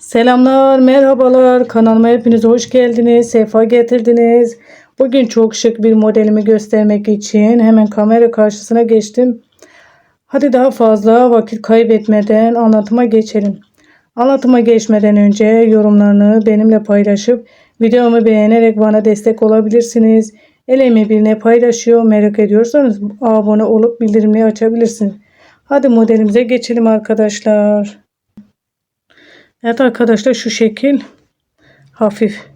Selamlar, merhabalar. Kanalıma hepiniz hoş geldiniz. Sefa getirdiniz. Bugün çok şık bir modelimi göstermek için hemen kamera karşısına geçtim. Hadi daha fazla vakit kaybetmeden anlatıma geçelim. Anlatıma geçmeden önce yorumlarını benimle paylaşıp videomu beğenerek bana destek olabilirsiniz. El emeği paylaşıyor merak ediyorsanız abone olup bildirimleri açabilirsiniz. Hadi modelimize geçelim arkadaşlar. Evet arkadaşlar şu şekil hafif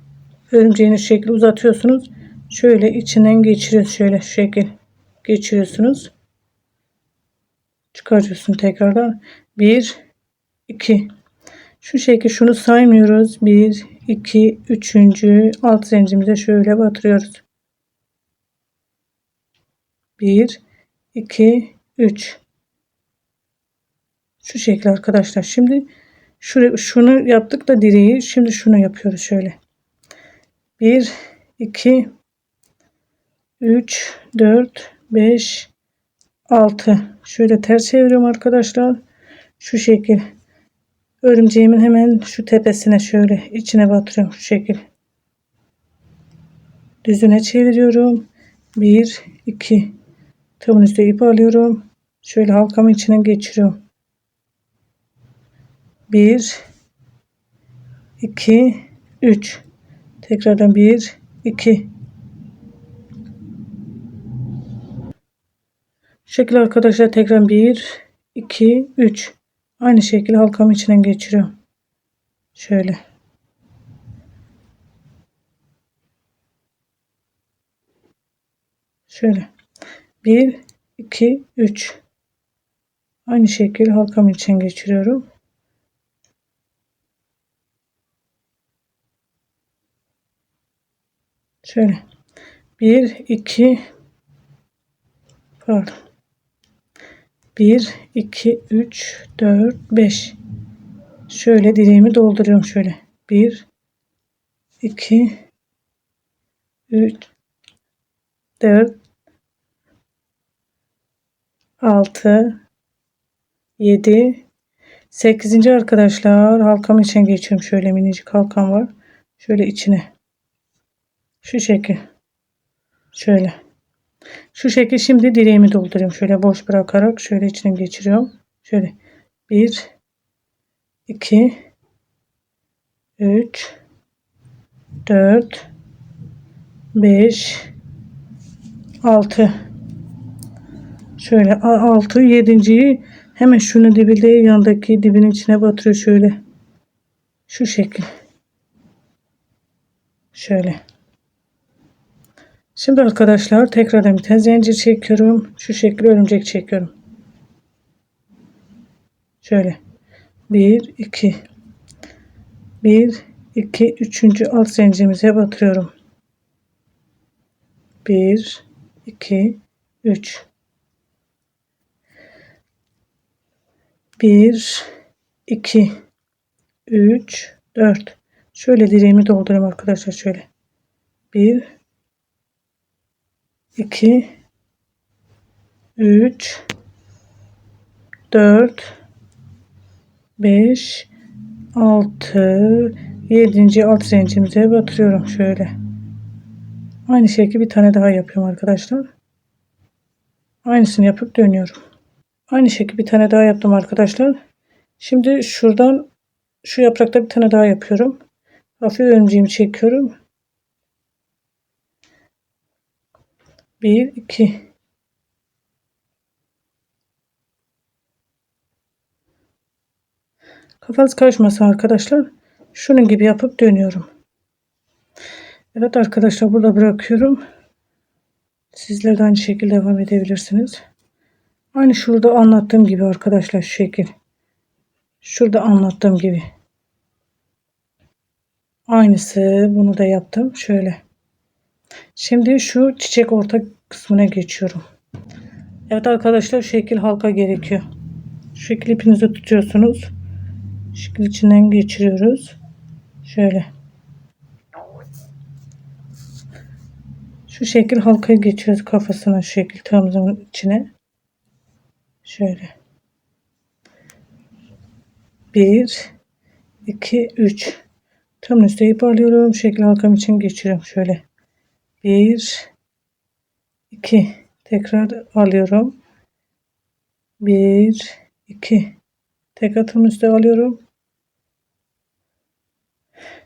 örümceğin şekli uzatıyorsunuz. Şöyle içinden geçiriyorsunuz. Şöyle şu şekil geçiriyorsunuz. Çıkarıyorsun tekrardan. 1 2 Şu şekil şunu saymıyoruz. 1 2 3. alt zincirimize şöyle batırıyoruz. 1 2 3 Şu şekil arkadaşlar. Şimdi Şuraya, şunu yaptık da direği. Şimdi şunu yapıyoruz şöyle. 1, 2, 3, 4, 5, 6. Şöyle ters çeviriyorum arkadaşlar. Şu şekil. Örümceğimin hemen şu tepesine şöyle içine batırıyorum. Şu şekil. Düzüne çeviriyorum. 1, 2. Tığımın üstüne ip alıyorum. Şöyle halkamın içine geçiriyorum. 1 2 3 tekrardan 1 2 şekil arkadaşlar tekrar 1 2 3 aynı şekilde halkamın içinden geçiriyorum. Şöyle. Şöyle. 1 2 3 aynı şekilde halkamın içinden geçiriyorum Şöyle. 1, 2, pardon. 1, 2, 3, 4, 5. Şöyle direğimi dolduruyorum şöyle. 1, 2, 3, 4, 6, 7, 8. arkadaşlar halkam için geçiyorum. Şöyle minicik halkam var. Şöyle içine şu şekil. Şöyle. Şu şekil şimdi direğimi dolduruyorum. Şöyle boş bırakarak şöyle içine geçiriyorum. Şöyle 1 2 3 4 5 6 şöyle 6 7.yi hemen şunu dibinde yandaki dibinin içine batırıyor şöyle şu şekil şöyle Şimdi arkadaşlar tekrardan bir tane zincir çekiyorum. Şu şekilde örümcek çekiyorum. Şöyle. 1 2 1 2 3. alt zincirimize batırıyorum. 1 2 3 1 2 3 4 Şöyle direğimi dolduruyorum arkadaşlar şöyle. 1 2 3 4 5 6 7. alt zincirimize batırıyorum şöyle. Aynı şekilde bir tane daha yapıyorum arkadaşlar. Aynısını yapıp dönüyorum. Aynı şekilde bir tane daha yaptım arkadaşlar. Şimdi şuradan şu yaprakta bir tane daha yapıyorum. Hafif örümceğimi çekiyorum. 1 2 Kafanız karışmasın arkadaşlar. Şunun gibi yapıp dönüyorum. Evet arkadaşlar burada bırakıyorum. Sizler de aynı şekilde devam edebilirsiniz. Aynı şurada anlattığım gibi arkadaşlar şu şekil. Şurada anlattığım gibi. Aynısı bunu da yaptım. Şöyle. Şimdi şu çiçek orta kısmına geçiyorum. Evet arkadaşlar şekil halka gerekiyor. Şekil ipinizi tutuyorsunuz. Şekil içinden geçiriyoruz. Şöyle. Şu şekil halkaya geçiyoruz kafasına şu şekil tığımızın içine. Şöyle. 1 2 3 tam üstte ip alıyorum şekil halkam için geçiriyorum şöyle 1 2 tekrar alıyorum. 1 2 tek atım üstte alıyorum.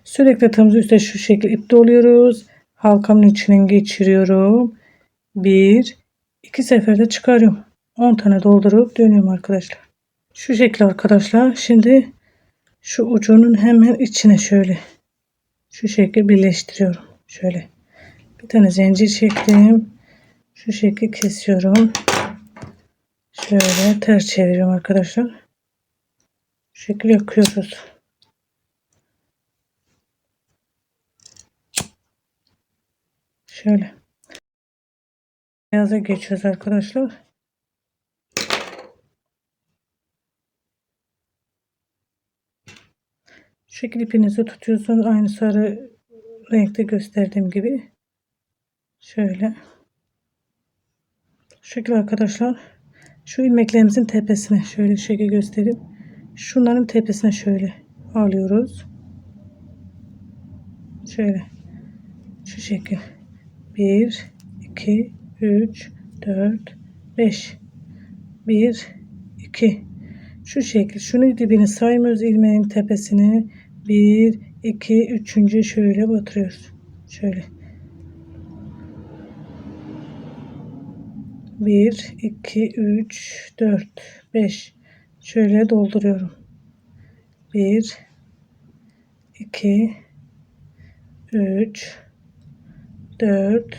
Sürekli tığımızı üstte şu şekilde ip doluyoruz. Halkamın içinden geçiriyorum. 1 2 seferde çıkarıyorum. 10 tane doldurup dönüyorum arkadaşlar. Şu şekilde arkadaşlar. Şimdi şu ucunun hemen içine şöyle şu şekilde birleştiriyorum. Şöyle bir tane zincir çektim. Şu şekilde kesiyorum. Şöyle ters çeviriyorum arkadaşlar. Şu şekilde yakıyoruz. Şöyle. Beyaza geçiyoruz arkadaşlar. Şu şekilde ipinizi tutuyorsunuz. Aynı sarı renkte gösterdiğim gibi. Şöyle. Şu şekilde arkadaşlar. Şu ilmeklerimizin tepesine şöyle şekilde göstereyim. Şunların tepesine şöyle alıyoruz. Şöyle. Şu şekil. 1, 2, 3, 4, 5. 1, 2. Şu şekil. Şunu dibini saymıyoruz ilmeğin tepesini. 1, 2, 3. şöyle batırıyoruz. Şöyle. 1, 2, 3, 4, 5. Şöyle dolduruyorum. 1, 2, 3, 4,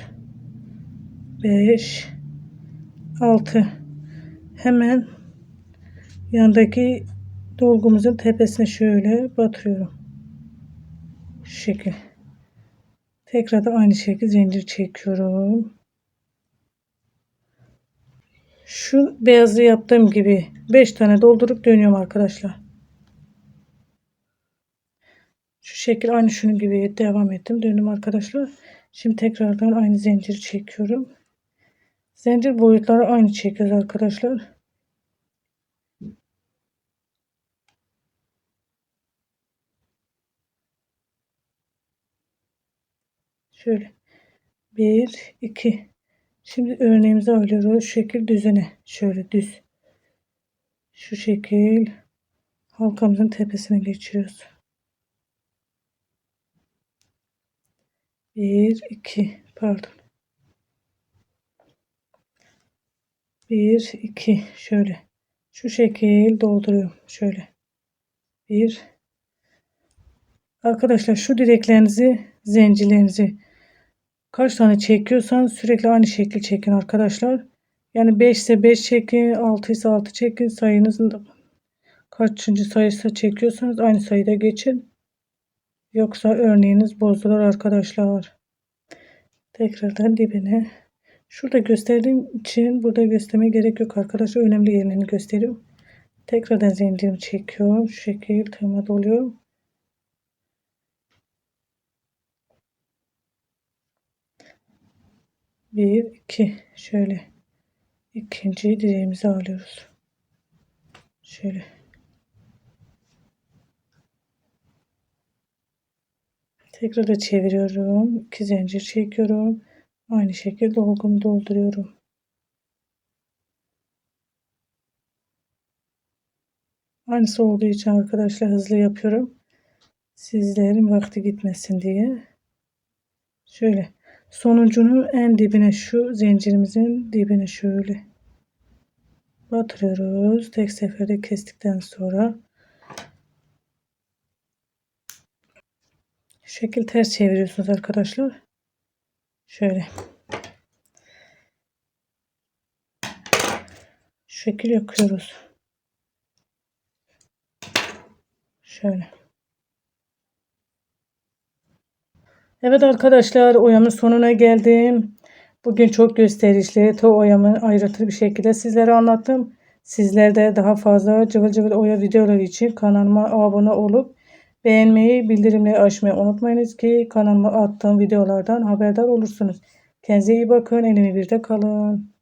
5, 6. Hemen yandaki dolgumuzun tepesine şöyle batırıyorum. Şu şekil. Tekrar da aynı şekilde zincir çekiyorum. Şu beyazı yaptığım gibi 5 tane doldurup dönüyorum arkadaşlar. Şu şekil aynı şunun gibi devam ettim. Döndüm arkadaşlar. Şimdi tekrardan aynı zincir çekiyorum. Zincir boyutları aynı çekiyoruz arkadaşlar. Şöyle. Bir, iki. Şimdi örneğimizi alıyoruz. Şu şekil düzene. Şöyle düz. Şu şekil halkamızın tepesine geçiyoruz. Bir, iki. Pardon. Bir, iki. Şöyle. Şu şekil dolduruyorum. Şöyle. Bir. Arkadaşlar şu direklerinizi, zincirlerinizi Kaç tane çekiyorsan sürekli aynı şekli çekin arkadaşlar. Yani 5 ise 5 çekin, 6 ise 6 çekin. Sayınızın kaçıncı sayısı çekiyorsanız aynı sayıda geçin. Yoksa örneğiniz bozulur arkadaşlar. Tekrardan dibine. Şurada gösterdiğim için burada göstermeye gerek yok arkadaşlar. Önemli yerlerini gösteriyorum. Tekrardan zincirimi çekiyorum. Şu şekilde tığıma doluyorum. Bir, iki. Şöyle. ikinci direğimizi alıyoruz. Şöyle. Tekrar da çeviriyorum. İki zincir çekiyorum. Aynı şekilde dolgumu dolduruyorum. Aynısı olduğu için arkadaşlar hızlı yapıyorum. Sizlerin vakti gitmesin diye. Şöyle Sonuncunun en dibine şu zincirimizin dibine şöyle batırıyoruz. Tek seferde kestikten sonra şekil ters çeviriyorsunuz arkadaşlar. Şöyle. Şekil yakıyoruz. Şöyle. Evet arkadaşlar oyamın sonuna geldim. Bugün çok gösterişli to oyamı ayrıntılı bir şekilde sizlere anlattım. Sizler de daha fazla cıvıl cıvıl oya videoları için kanalıma abone olup beğenmeyi, bildirimleri açmayı unutmayınız ki kanalıma attığım videolardan haberdar olursunuz. Kendinize iyi bakın. Elimi birde kalın.